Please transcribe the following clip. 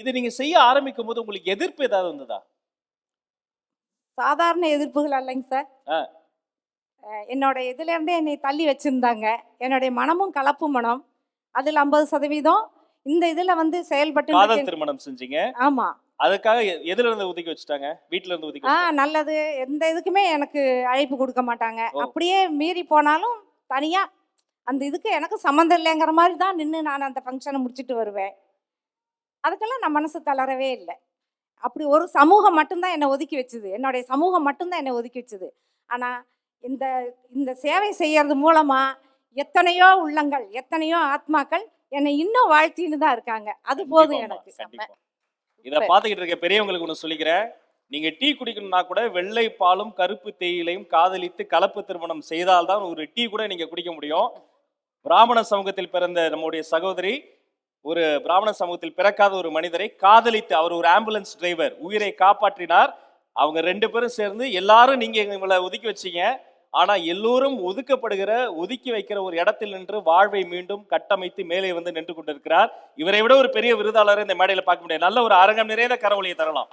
இது நீங்க செய்ய ஆரம்பிக்கும் போது உங்களுக்கு எதிர்ப்பு ஏதாவது வந்ததா? சாதாரண எதிர்ப்புகள் அல்லைங்க சார். என்னோட இதுல இருந்தே என்னை தள்ளி வச்சிருந்தாங்க. என்னுடைய மனமும் கலப்பு மனம். அதுல ஐம்பது சதவீதம் இந்த இதுல வந்து செயல்பட்டு காதல் திருமணம் செஞ்சீங்க. ஆமா. அதுக்காக எதுல இருந்து ஒதுக்கி வச்சுட்டாங்க? வீட்ல இருந்து ஒதுக்கி ஆ. நல்லது. எந்த இதுக்குமே எனக்கு அழைப்பு கொடுக்க மாட்டாங்க. அப்படியே மீறி போனாலும் தனியா அந்த இதுக்கு எனக்கு சம்மந்தம் இல்லைங்கிற மாதிரி தான் நின்று நான் அந்த ஃபங்க்ஷனை முடிச்சிட்டு வருவேன். அதுக்கெல்லாம் நான் மனசு தளரவே இல்லை. அப்படி ஒரு சமூகம் மட்டும்தான் என்னை ஒதுக்கி வச்சுது. என்னுடைய சமூகம் மட்டும்தான் என்னை ஒதுக்கி வச்சுது. ஆனால் இந்த இந்த சேவை செய்யறது மூலமா எத்தனையோ உள்ளங்கள் எத்தனையோ ஆத்மாக்கள் என்னை இன்னும் வாழ்த்தின்னு தான் இருக்காங்க. அது போதும் எனக்கு. இத சூப்பர். பாத்துக்கிட்டு இருக்க பெரியவங்களுக்கு ஒண்ணு சொல்லிக்கிறேன். நீங்க டீ குடிக்கணும்னா கூட வெள்ளை பாலும் கருப்பு தேயிலையும் காதலித்து கலப்பு திருமணம் செய்தால்தான் ஒரு டீ கூட நீங்க குடிக்க முடியும். பிராமண சமூகத்தில் பிறந்த நம்முடைய சகோதரி ஒரு பிராமண சமூகத்தில் பிறக்காத ஒரு மனிதரை காதலித்து அவர் ஒரு ஆம்புலன்ஸ் டிரைவர் உயிரை காப்பாற்றினார். அவங்க ரெண்டு பேரும் சேர்ந்து எல்லாரும் நீங்க இவங்களை ஒதுக்கி வச்சீங்க. ஆனா எல்லோரும் ஒதுக்கப்படுகிற ஒதுக்கி வைக்கிற ஒரு இடத்தில் நின்று வாழ்வை மீண்டும் கட்டமைத்து மேலே வந்து நின்று கொண்டிருக்கிறார். இவரை விட ஒரு பெரிய விருதாளரை இந்த மேடையில பார்க்க முடியாது நல்ல ஒரு அரங்கம் நிறைந்த கரவொலியை தரலாம்.